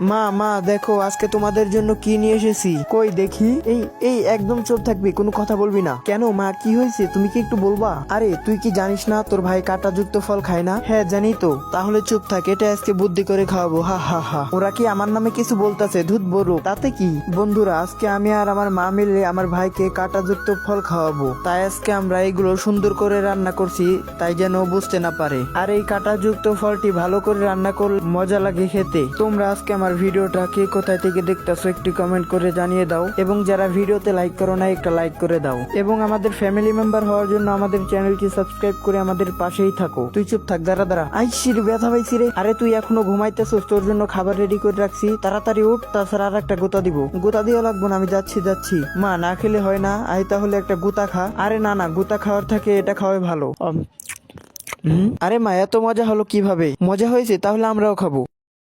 মা মা, দেখো, আজকে তোমাদের জন্য কি নিয়ে এসেছি? কই, দেখি। এই এই, একদম চুপ থাকবি, কোনো কথা বলবি না। কেন, মা, কি হয়েছে? তুমি কি একটু বলবা? আরে, তুই কি জানিস না, তোর ভাই কাঁটাযুক্ত ফল খায় না? হ্যাঁ জানি তো। তাহলে চুপ থাক, এটা আজকে বুদ্ধি করে খাওয়াবো। হা হা হা। ওরা কি আমার নামে কিছু বলতেছে? ধুত বড়। তাতে কি? বন্ধুরা, আজকে আমি আর আমার মা মিলে আমার ভাইকে কাঁটাযুক্ত ফল খাওয়াবো। তাই আজকে আমরা এগুলো সুন্দর করে রান্না করছি, তাই যেন বুঝতে না পারে। আর এই কাঁটাযুক্ত ফলটি ভালো করে রান্না করলে মজা লাগে খেতে। তোমরা আজকে আমার ভিডিওটা কে কোথায় থেকে দেখতেছো একটি কমেন্ট করে জানিয়ে দাও এবং যারা ভিডিওতে লাইক করো না একটা লাইক করে দাও এবং আমাদের ফ্যামিলি মেম্বার হওয়ার জন্য আমাদের চ্যানেলটি সাবস্ক্রাইব করে আমাদের পাশেই থাকো। তুই চুপ থাক, দাঁড়া দাঁড়া। আইসির ব্যথা পাইছি রে। আরে তুই এখনও ঘুমাইতেছস, তোর জন্য খাবার রেডি করে রাখছি। তাড়াতাড়ি উঠ, তাছাড়া আর একটা গোতা দিব। গোতা দিয়ে লাগবো না, আমি যাচ্ছি যাচ্ছি। মা, না খেলে হয় না। আই তাহলে একটা গোতা খা। আরে না না, গোতা খাওয়ার থাকে, এটা খাওয়াই ভালো। আরে মা, এত মজা হলো কীভাবে? মজা হয়েছে, তাহলে আমরাও খাব।